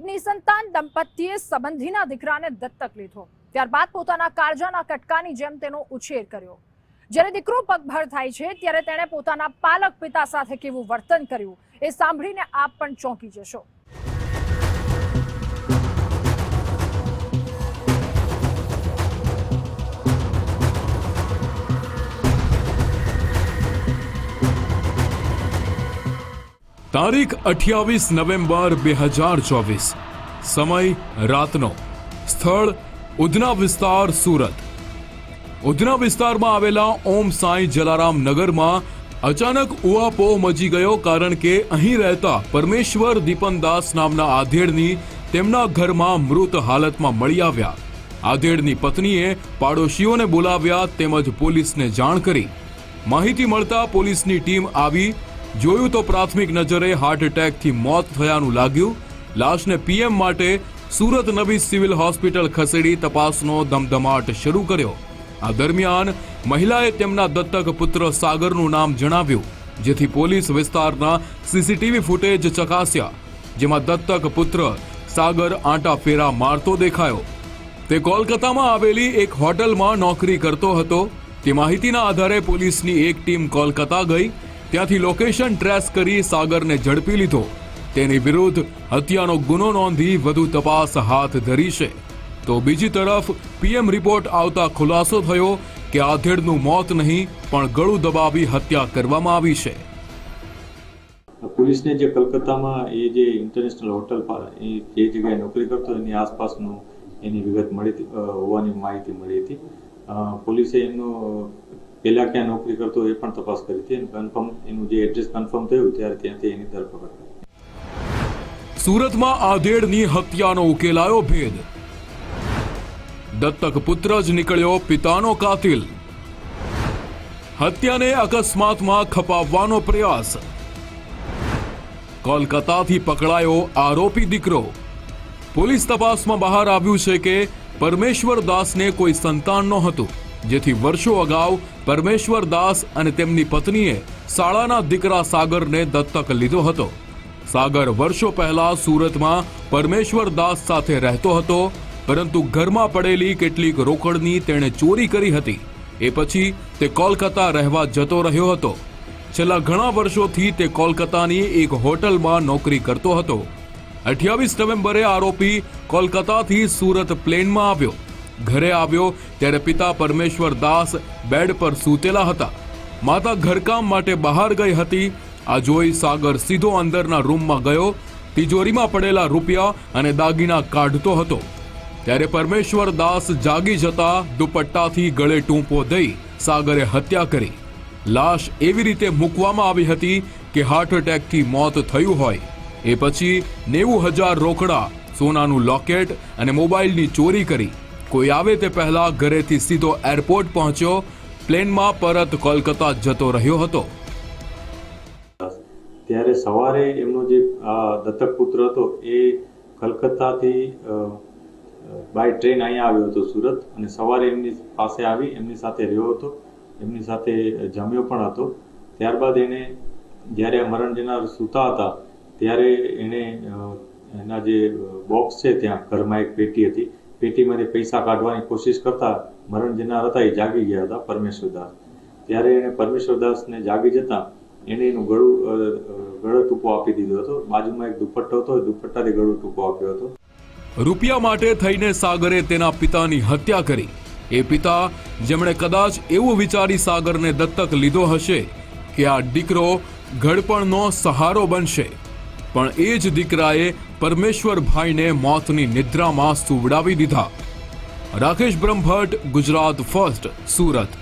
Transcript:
એક નિસંતાન દંપતીએ સંબંધીના દીકરાને દત્તક લીધો. ત્યારબાદ પોતાના કાળજાના કટકાની જેમ તેનો ઉછેર કર્યો. જ્યારે દીકરો પગભર થાય છે, ત્યારે તેણે પોતાના પાલક પિતા સાથે કેવું વર્તન કર્યું, એ સાંભળીને આપ પણ ચોંકી જશો. તારીખ અઠ્યાવીસ નવેમ્બર બે હજાર ચોવીસ. સમય રાતનો. સ્થળ ઉધના વિસ્તાર, સુરત. ઉધના વિસ્તારમાં આવેલા ઓમ સાંઈ જલારામ નગરમાં અચાનક ઉઆપો મચી ગયો કારણ કે અહીં રહેતા પરમેશ્વર દીપનદાસ નામના આધેડની તેમના ઘરમાં મૃત હાલતમાં મળી આવ્યા. આધેડની પત્નીએ પાડોશીઓને બોલાવ્યા તેમજ પોલીસને જાણ કરી. માહિતી મળતા પોલીસની ટીમ આવી જોયું તો પ્રાથમિક નજરે હાર્ટ એટેકથી મોત થયાનું લાગ્યું. લાશને પીએમ માટે સુરત નવી સિવિલ હોસ્પિટલ ખસેડી તપાસનો ધમધમાટ શરૂ કર્યો. આ દરમિયાન મહિલાએ તેમના દત્તક પુત્ર સાગરનું નામ જણાવ્યું, જેથી પોલીસ વિસ્તારના સીસીટીવી ફૂટેજ ચકાસ્યા, જેમાં દત્તક પુત્ર સાગર આંટા ફેરા મારતો દેખાયો. તે કોલકાતામાં આવેલી એક હોટલમાં નોકરી કરતો હતો. તે માહિતીના આધારે પોલીસની એક ટીમ કોલકાતા ગઈ. ત્યાંથી લોકેશન ટ્રેસ કરી સાગરને ઝડપી લીધો. તેની વિરુદ્ધ હત્યાનો ગુનો નોંધી વધુ તપાસ હાથ ધરી છે. તો બીજી તરફ, પીએમ રિપોર્ટ આવતા ખુલાસો થયો કે આધેડનું મોત નહીં, પણ ગળું દબાવી હત્યા કરવામાં આવી છે. પોલીસને જે કલકત્તામાં એ જે ઇન્ટરનેશનલ હોટલ પર એ જે જગ્યાએ નોકરી કરતો એની આસપાસનું એની વિગત મળી હોવાની માહિતી મળી હતી. પોલીસે એમનો પહેલાં ક્યાં નોકરી કરતો એ પણ તપાસ કરી હતી. કન્ફર્મ એનું જે એડ્રેસ કન્ફર્મ થયું ત્યારે ત્યાંથી એની ધરપકડ કરી. સુરતમાં આધેડની હત્યાનો ઉકેલાયો ભેદ. દત્તક પુત્ર જ નીકળ્યો પિતાનો કાતિલ. હત્યાને અકસ્માતમાં ખપાવવાનો પ્રયાસ. કોલકાતાથી પકડાયો આરોપી દીકરો. પોલીસ તપાસમાં બહાર આવ્યું છે કે પરમેશ્વર દાસને કોઈ સંતાન નહોતું. જેથી વર્ષો અગાઉ પરમેશ્વર દાસ અને તેમની પત્નીએ શાળાના દીકરા સાગરને દત્તક લીધો હતો. સાગર વર્ષો પહેલા સુરતમાં પરમેશ્વર દાસ સાથે રહેતો હતો, પરંતુ ઘરમાં પડેલી કેટલીક રોકડની તેણે ચોરી કરી હતી. એ પછી તે કોલકાતા રહેવા જતો રહ્યો હતો. છેલ્લા ઘણા વર્ષોથી તે કોલકાતાની એક હોટલમાં નોકરી કરતો હતો. અઠ્યાવીસ નવેમ્બરે આરોપી કોલકાતાથી સુરત પ્લેનમાં આવ્યો. ઘરે આવ્યો ત્યારે પિતા પરમેશ્વર દાસ બેડ પર સૂતેલા હતા. માતા ઘરકામ માટે બહાર ગઈ હતી. આ જોઈ સાગર સીધો અંદરના રૂમમાં ગયો. તિજોરીમાં પડેલા રૂપિયા અને દાગીના કાઢતો હતો. ત્યારે પરમેશ્વર દાસ જાગી જતા દુપટ્ટાથી ગળે ટૂંપો દઈ સાગરે હત્યા કરી. લાશ એવી રીતે મૂકવામાં આવી હતી કે હાર્ટ એટેકથી મોત થયું હોય. એ પછી નેવું હજાર રોકડા, સોનાનું લોકેટ અને મોબાઈલની ચોરી કરી. કોઈ આવે તે પહેલા ઘરેથી સીધો એરપોર્ટ પહોંચ્યો, પ્લેનમાં પરત કોલકાતા જતો રહ્યો હતો. ત્યારે સવારે એમનો જે દત્તક પુત્ર હતો, એ કલકત્તાથી બાય ટ્રેન અહીંયા આવ્યો હતો સુરત અને સવારે એમની પાસે આવી, એમની સાથે રહ્યો હતો, એમની સાથે જમ્યો પણ હતો. ત્યારબાદ એણે જ્યારે મરણ સૂતા હતા, ત્યારે એણે એના જે બોક્સ છે ત્યાં ઘરમાં એક પેટી હતી પેટીમાંથી પૈસા કાઢવાની કોશિશ કરતા મરણ જનાર હતા, એ જાગી ગયા હતા પરમેશ્વરદાસ ત્યારે એણે પરમેશ્વરદાસને જાગી જતા એણે એનું ગળું ગળો ટૂંકો આપી દીધો હતો. બાજુમાં એક દુપટ્ટો હતો, એ દુપટ્ટાથી ગળું ટૂંકો આપ્યો હતો. રૂપિયા માટે થઈને સાગરે તેના પિતાની હત્યા કરી. એ પિતા જેમણે કદાચ એવું વિચારી સાગરને દત્તક લીધો હશે કે આ દીકરો ઘડપણનો સહારો બનશે. પણ એ જ દીકરાએ પરમેશ્વરભાઈને મોતની નિદ્રામાં સુવડાવી દીધા. રાકેશ બ્રહ્મભટ્ટ ગુજરાત ફર્સ્ટ સુરત.